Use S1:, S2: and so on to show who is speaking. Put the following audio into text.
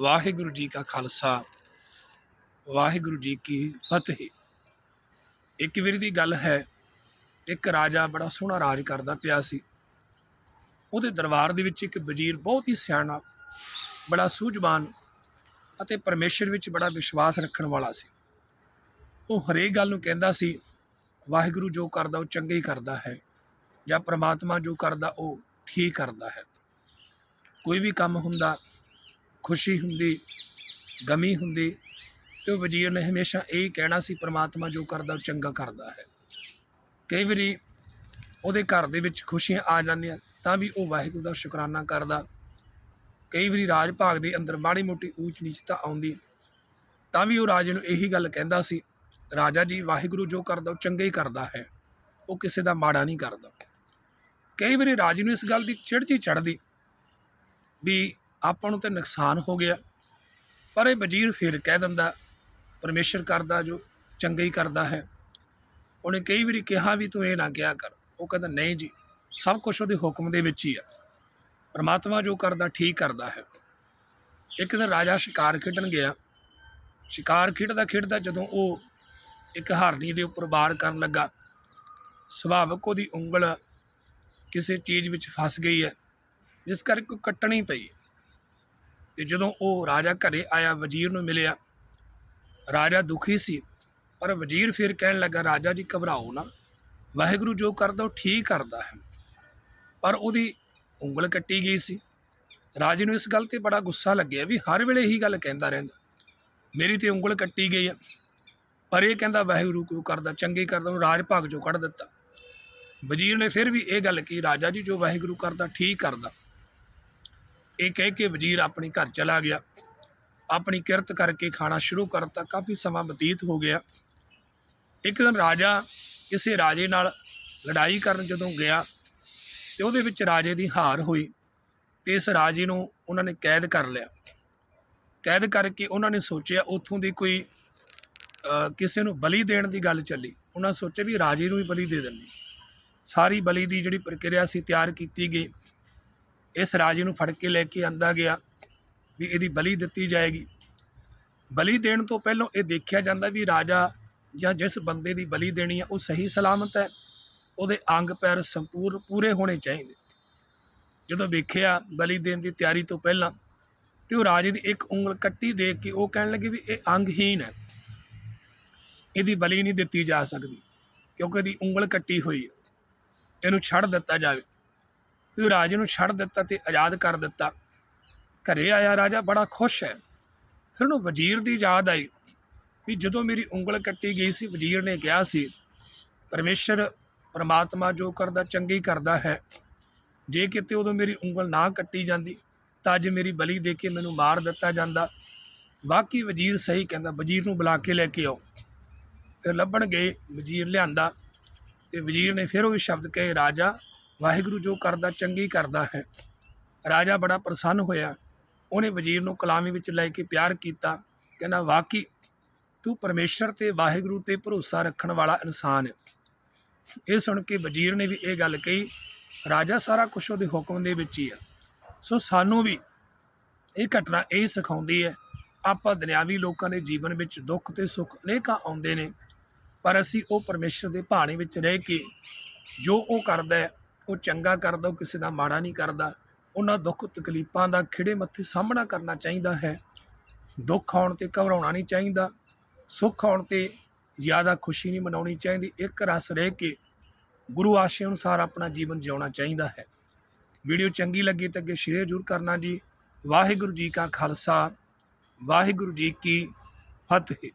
S1: ਵਾਹਿਗੁਰੂ ਜੀ ਕਾ ਖਾਲਸਾ, ਵਾਹਿਗੁਰੂ ਜੀ ਕੀ ਫਤਿਹ। ਇੱਕ ਵੀਰ ਦੀ ਗੱਲ ਹੈ, ਇੱਕ ਰਾਜਾ ਬੜਾ ਸੋਹਣਾ ਰਾਜ ਕਰਦਾ ਪਿਆ ਸੀ। ਉਹਦੇ ਦਰਬਾਰ ਦੇ ਵਿੱਚ ਇੱਕ ਵਜ਼ੀਰ ਬਹੁਤ ਹੀ ਸਿਆਣਾ, ਬੜਾ ਸੂਝਵਾਨ ਅਤੇ ਪਰਮੇਸ਼ਰ ਵਿੱਚ ਬੜਾ ਵਿਸ਼ਵਾਸ ਰੱਖਣ ਵਾਲਾ ਸੀ। ਉਹ ਹਰੇਕ ਗੱਲ ਨੂੰ ਕਹਿੰਦਾ ਸੀ, ਵਾਹਿਗੁਰੂ ਜੋ ਕਰਦਾ ਉਹ ਚੰਗਾ ਹੀ ਕਰਦਾ ਹੈ ਜਾਂ ਪ੍ਰਮਾਤਮਾ ਜੋ ਕਰਦਾ ਉਹ ਠੀਕ ਕਰਦਾ ਹੈ। ਕੋਈ ਵੀ ਕੰਮ ਹੁੰਦਾ ਖੁਸ਼ੀ ਹੁੰਦੀ, ਗਮੀ ਹੁੰਦੀ, ਤੇ ਉਹ ਵਜ਼ੀਰ ਨੇ ਹਮੇਸ਼ਾ ਇਹ ਕਹਿਣਾ ਸੀ, ਪ੍ਰਮਾਤਮਾ ਜੋ ਕਰਦਾ, ਉਹ ਚੰਗਾ ਕਰਦਾ ਹੈ। ਕਈ ਵਾਰੀ ਉਹਦੇ ਘਰ ਦੇ ਵਿੱਚ ਖੁਸ਼ੀਆਂ ਆ ਜਾਂਦੀਆਂ, ਤਾਂ ਵੀ ਉਹ ਵਾਹਿਗੁਰੂ ਦਾ ਸ਼ੁਕਰਾਨਾ ਕਰਦਾ। ਕਈ ਵਾਰੀ ਰਾਜ ਭਾਗ ਦੇ ਅੰਦਰ ਮਾੜੀ ਮੋਟੀ ਊਚ ਨੀਚਤਾ ਆਉਂਦੀ, ਤਾਂ ਵੀ ਉਹ ਰਾਜੇ ਨੂੰ ਇਹੀ ਗੱਲ ਕਹਿੰਦਾ ਸੀ, ਰਾਜਾ ਜੀ, ਵਾਹਿਗੁਰੂ ਜੋ ਕਰਦਾ, ਉਹ ਚੰਗਾ ਹੀ ਕਰਦਾ ਹੈ। ਉਹ ਕਿਸੇ ਦਾ ਮਾੜਾ ਨਹੀਂ ਕਰਦਾ। ਕਈ ਵਾਰੀ ਰਾਜੇ ਨੂੰ ਇਸ ਗੱਲ ਦੀ ਚਿੜ ਜੀ ਚੜਦੀ ਵੀ ਆਪਾਂ ਨੂੰ ਤੇ ਨੁਕਸਾਨ ਹੋ ਗਿਆ। ਪਰ ਇਹ ਵਜ਼ੀਰ ਫਿਰ ਕਹਿ ਦਿੰਦਾ, ਪਰਮੇਸ਼ਰ ਕਰਦਾ ਜੋ ਚੰਗਾ ਹੀ ਕਰਦਾ ਹੈ। ਉਹਨੇ ਕਈ ਵਾਰੀ ਕਿਹਾ ਵੀ, ਤੂੰ ਇਹ ਨਾ ਕਿਹਾ ਕਰ। ਉਹ ਕਹਿੰਦਾ, ਨਹੀਂ ਜੀ, ਸਭ ਕੁਝ ਉਹਦੇ ਹੁਕਮ ਦੇ ਵਿੱਚ ਹੀ ਆ। ਪਰਮਾਤਮਾ ਜੋ ਕਰਦਾ, ਠੀਕ ਕਰਦਾ ਹੈ। ਇੱਕ ਦਿਨ ਰਾਜਾ ਸ਼ਿਕਾਰ ਖੇਡਣ ਗਿਆ। ਸ਼ਿਕਾਰ ਖੇਡਦਾ ਖੇਡਦਾ ਜਦੋਂ ਉਹ ਇੱਕ ਹਰਨੀ ਦੇ ਉੱਪਰ ਵਾਰ ਕਰਨ ਲੱਗਾ, ਸੁਭਾਵਕ ਉਹਦੀ ਉਂਗਲ ਕਿਸੇ ਚੀਜ਼ ਵਿੱਚ ਫਸ ਗਈ ਹੈ, ਜਿਸ ਕਰਕੇ ਕੱਟਣੀ ਪਈ। ਤੇ ਜਦੋਂ ਉਹ ਰਾਜਾ ਘਰੇ ਆਇਆ, ਵਜ਼ੀਰ ਨੂੰ ਮਿਲਿਆ। ਰਾਜਾ ਦੁਖੀ ਸੀ, ਪਰ ਵਜ਼ੀਰ ਫਿਰ ਕਹਿਣ ਲੱਗਾ, ਰਾਜਾ ਜੀ, ਘਬਰਾਓ ਨਾ। ਵਾਹਿਗੁਰੂ ਜੋ ਕਰਦਾ, ਉਹ ਠੀਕ ਕਰਦਾ ਹੈ। ਪਰ ਉਹਦੀ ਉਂਗਲ ਕੱਟੀ ਗਈ ਸੀ। ਰਾਜੇ ਨੂੰ ਇਸ ਗੱਲ ਤੇ ਬੜਾ ਗੁੱਸਾ ਲੱਗਿਆ ਵੀ ਹਰ ਵੇਲੇ ਇਹੀ ਗੱਲ ਕਹਿੰਦਾ ਰਹਿੰਦਾ। ਮੇਰੀ ਤੇ ਉਂਗਲ ਕੱਟੀ ਗਈ ਆ, ਪਰ ਇਹ ਕਹਿੰਦਾ, ਵਾਹਿਗੁਰੂ ਕਿਉਂ ਕਰਦਾ? ਚੰਗੇ ਕਰਦਾ, ਉਹਨੂੰ ਰਾਜ ਭਾਗ ਚੋਂ ਕੱਢ ਦਿੱਤਾ। ਵਜ਼ੀਰ ਨੇ ਫਿਰ ਵੀ ਇਹ ਗੱਲ ਕਹੀ, ਰਾਜਾ ਜੀ, ਜੋ ਵਾਹਿਗੁਰੂ ਕਰਦਾ, ਠੀਕ ਕਰਦਾ। ਇਹ ਕਹਿ ਕੇ ਵਜ਼ੀਰ ਆਪਣੇ ਘਰ ਚਲਾ ਗਿਆ। ਆਪਣੀ ਕਿਰਤ ਕਰਕੇ ਖਾਣਾ ਸ਼ੁਰੂ ਕਰਤਾ ਕਾਫੀ ਸਮਾਂ ਬਤੀਤ ਹੋ ਗਿਆ। ਇੱਕ ਦਿਨ ਰਾਜਾ ਕਿਸੇ ਰਾਜੇ ਨਾਲ ਲੜਾਈ ਕਰਨ ਜਦੋਂ ਗਿਆ ਤੇ ਉਹਦੇ ਵਿੱਚ ਰਾਜੇ ਦੀ ਹਾਰ ਹੋਈ ਤੇ ਇਸ ਰਾਜੇ ਨੂੰ ਉਹਨਾਂ ਨੇ ਕੈਦ ਕਰ ਲਿਆ। ਕੈਦ ਕਰਕੇ ਉਹਨਾਂ ਨੇ ਸੋਚਿਆ ਉੱਥੋਂ ਦੀ ਕੋਈ ਕਿਸੇ ਨੂੰ ਬਲੀ ਦੇਣ ਦੀ ਗੱਲ ਚੱਲੀ। ਉਹਨਾਂ ਸੋਚਿਆ ਵੀ ਰਾਜੇ ਨੂੰ ਹੀ ਬਲੀ ਦੇ ਦਿੰਦੇ। ਸਾਰੀ ਬਲੀ ਦੀ ਜਿਹੜੀ ਪ੍ਰਕਿਰਿਆ ਸੀ ਤਿਆਰ ਕੀਤੀ ਗਈ। ਇਸ ਰਾਜੇ ਨੂੰ ਫੜ ਕੇ ਲੈ ਕੇ ਆਂਦਾ ਗਿਆ ਵੀ ਇਹਦੀ ਬਲੀ ਦਿੱਤੀ ਜਾਏਗੀ। ਬਲੀ ਦੇਣ ਤੋਂ ਪਹਿਲਾਂ ਇਹ ਦੇਖਿਆ ਜਾਂਦਾ ਵੀ ਰਾਜਾ ਜਾਂ ਜਿਸ ਬੰਦੇ ਦੀ ਬਲੀ ਦੇਣੀ ਆ, ਉਹ ਸਹੀ ਸਲਾਮਤ ਹੈ। ਉਹਦੇ ਅੰਗ ਪੈਰ ਸੰਪੂਰ ਪੂਰੇ ਹੋਣੇ ਚਾਹੀਦੇ। ਜਦੋਂ ਵੇਖਿਆ ਬਲੀ ਦੇਣ ਦੀ ਤਿਆਰੀ ਤੋਂ ਪਹਿਲਾਂ ਤੇ ਉਹ ਰਾਜੇ ਦੀ ਇੱਕ ਉਂਗਲ ਕੱਟੀ ਦੇਖ ਕੇ ਉਹ ਕਹਿਣ ਲੱਗੇ ਵੀ ਇਹ ਅੰਗਹੀਨ ਹੈ। ਇਹਦੀ ਬਲੀ ਨਹੀਂ ਦਿੱਤੀ ਜਾ ਸਕਦੀ ਕਿਉਂਕਿ ਇਹਦੀ ਉਂਗਲ ਕੱਟੀ ਹੋਈ ਹੈ। ਇਹਨੂੰ ਛੱਡ ਦਿੱਤਾ ਜਾਵੇ। ਤੇ ਉਹ ਰਾਜੇ ਨੂੰ ਛੱਡ ਦਿੱਤਾ ਤੇ ਆਜ਼ਾਦ ਕਰ ਦਿੱਤਾ। ਘਰੇ ਆਇਆ ਰਾਜਾ, ਬੜਾ ਖੁਸ਼ ਹੈ। ਫਿਰ ਉਹਨੂੰ ਵਜ਼ੀਰ ਦੀ ਯਾਦ ਆਈ ਵੀ ਜਦੋਂ ਮੇਰੀ ਉਂਗਲ ਕੱਟੀ ਗਈ ਸੀ, ਵਜ਼ੀਰ ਨੇ ਕਿਹਾ ਸੀ, ਪਰਮੇਸ਼ਰ, ਪਰਮਾਤਮਾ ਜੋ ਕਰਦਾ, ਚੰਗੀ ਕਰਦਾ ਹੈ। ਜੇ ਕਿਤੇ ਉਦੋਂ ਮੇਰੀ ਉਂਗਲ ਨਾ ਕੱਟੀ ਜਾਂਦੀ, ਤਾਂ ਅੱਜ ਮੇਰੀ ਬਲੀ ਦੇ ਕੇ ਮੈਨੂੰ ਮਾਰ ਦਿੱਤਾ ਜਾਂਦਾ। ਬਾਕੀ ਵਜ਼ੀਰ ਸਹੀ ਕਹਿੰਦਾ, ਵਜ਼ੀਰ ਨੂੰ ਬੁਲਾ ਕੇ ਲੈ ਕੇ ਆਓ। ਫਿਰ ਲੱਭਣ ਗਏ, ਵਜ਼ੀਰ ਲਿਆਂਦਾ ਤੇ ਵਜ਼ੀਰ ਨੇ ਫਿਰ ਉਹ ਸ਼ਬਦ ਕਹੇ, ਰਾਜਾ ਵਾਹਿਗੁਰੂ ਜੋ ਕਰਦਾ, ਚੰਗੀ ਕਰਦਾ ਹੈ। ਰਾਜਾ ਬੜਾ ਪ੍ਰਸੰਨ ਹੋਇਆ। ਉਹਨੇ ਵਜ਼ੀਰ ਨੂੰ ਕਲਾਮੀ ਵਿੱਚ ਲੈ ਕੇ ਪਿਆਰ ਕੀਤਾ। ਕਹਿੰਦਾ, ਵਾਕਈ, ਤੂੰ ਪਰਮੇਸ਼ਰ ਤੇ ਵਾਹਿਗੁਰੂ ਤੇ ਭਰੋਸਾ ਰੱਖਣ ਵਾਲਾ ਇਨਸਾਨ ਹੈ। ਇਹ ਸੁਣ ਕੇ ਵਜ਼ੀਰ ਨੇ ਵੀ ਇਹ ਗੱਲ ਕਹੀ, ਰਾਜਾ ਸਾਰਾ ਕੁਝ ਉਹਦੇ ਹੁਕਮ ਦੇ ਵਿੱਚ ਹੀ ਆ ਸੋ ਸਾਨੂੰ ਵੀ ਇਹ ਘਟਨਾ ਇਹ ਸਿਖਾਉਂਦੀ ਹੈ, ਆਪਾਂ ਦੁਨਿਆਵੀ ਲੋਕਾਂ ਦੇ ਜੀਵਨ ਵਿੱਚ ਦੁੱਖ ਤੇ ਸੁੱਖ ਅਨੇਕਾਂ ਆਉਂਦੇ ਨੇ, ਪਰ ਅਸੀਂ ਉਹ ਪਰਮੇਸ਼ਰ ਦੇ ਭਾਣੇ ਵਿੱਚ ਰਹਿ ਕੇ ਜੋ ਉਹ ਕਰਦਾ ਹੈ ਉਹ ਚੰਗਾ ਕਰਦਾ ਉਹ ਕਿਸੇ ਦਾ ਮਾੜਾ ਨਹੀਂ ਕਰਦਾ। ਉਹਨਾਂ ਦੁੱਖ ਤਕਲੀਫਾਂ ਦਾ ਖਿੜੇ ਮੱਥੇ ਸਾਹਮਣਾ ਕਰਨਾ ਚਾਹੀਦਾ ਹੈ। ਦੁੱਖ ਆਉਣ ਤੇ ਘਬਰਾਉਣਾ ਨਹੀਂ ਚਾਹੀਦਾ। ਸੁੱਖ ਆਉਣ ਤੇ ਜ਼ਿਆਦਾ ਖੁਸ਼ੀ ਨਹੀਂ ਮਨਾਉਣੀ ਚਾਹੀਦੀ। ਇੱਕ ਰਸ ਰਹਿ ਕੇ ਗੁਰੂ ਆਸ਼ੇ ਅਨੁਸਾਰ ਆਪਣਾ ਜੀਵਨ ਜਿਉਣਾ ਚਾਹੀਦਾ ਹੈ। ਵੀਡੀਓ ਚੰਗੀ ਲੱਗੀ ਤਾਂ ਅੱਗੇ ਸ਼ੇਅਰ ਜ਼ਰੂਰ ਕਰਨਾ ਜੀ। ਵਾਹਿਗੁਰੂ ਜੀ ਕਾ ਖਾਲਸਾ। ਵਾਹਿਗੁਰੂ ਜੀ ਕੀ ਫਤਿਹ।